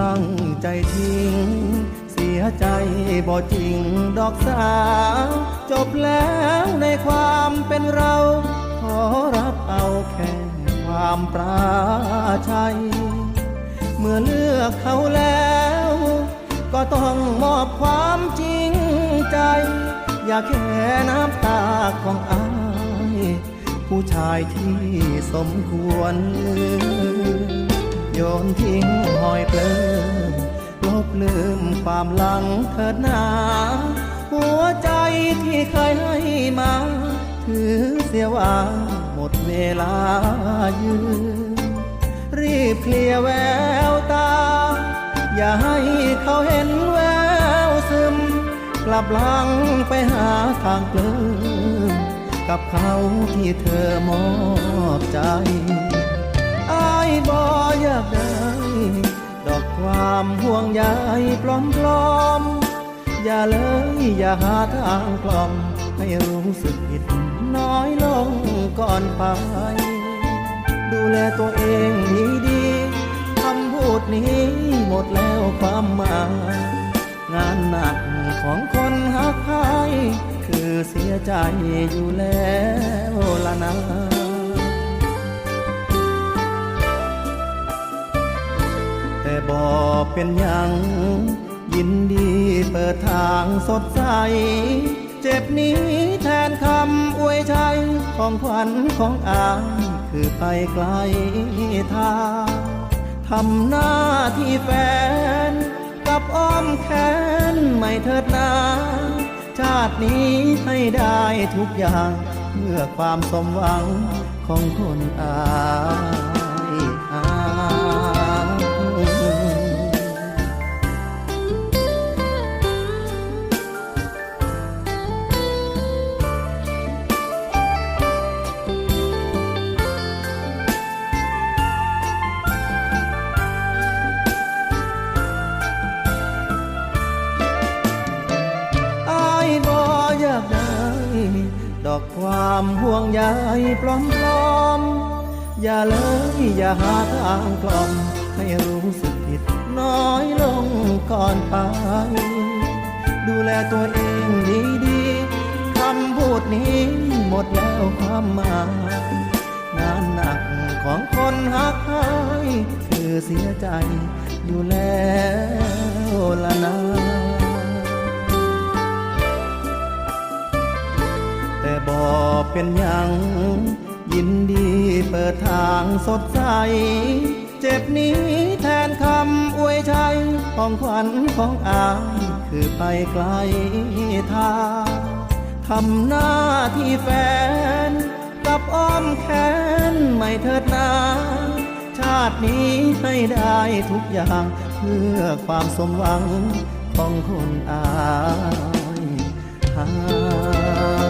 ตั้งใจทิ้ง เสียใจบ่จริงดอกสาว จบแล้วในความเป็นเรา ขอรับเอาแค่ความปราชัย เมื่อเลือกเขาแล้ว ก็ต้องมอบความจริงใจ อย่าแค่น้ำตาของอาย ผู้ชายที่สมควรลืม โยนทิ้งหอยเปลิมลบลืมความหลังเถิดหนา หัวใจที่เคยให้มา ถือเสียว่าหมดเวลายืน รีบเคลียแววตา อย่าให้เขาเห็นแววซึม กลับหลังไปหาทางเพลิมกับเขาที่เธอมอบใจอา ยากได้ ดอกความห่วงใยปลอมปลอมๆอย่าเลยอย่าหาทางกล่อมให้รู้สึกผิดน้อยลงก่อนไป ดูแลตัวเองดีๆคำพูดนี้หมดแล้วความหมาย งานหนักของคนหักใครคือเสียใจอยู่แล้วละนะ บอกเป็นหยัง ยินดีเปิดทางสดใส เจ็บนี้แทนคำอวยชัยของขวัญของอายคือไปไกลทางทำหน้าที่แฟน กับอ้อมแขนไม่เถิดนาชาตินี้ให้ได้ทุกอย่าง เพื่อความสมหวังของคนอา ดอกความห่วงใยปลอมปลอมๆอย่าเลยอย่าหาทางกล่อมให้รู้สึกผิดน้อยลงก่อนไป ดูแลตัวเองดีๆคำพูดนี้หมดแล้วความหมาย งานหนักของคนหักให้คือเสียใจอยู่แล้วละนะ เป็นหยัง ยินดีเปิดทางสดใส เจ็บนี้แทนคำอวยชัยของขวัญของอายคือไปไกลทางทำหน้าที่แฟนกับอ้อมแขนไม่เถิดนาชาตินี้ให้ได้ทุกอย่างเพื่อความสมหวังของคนอายหา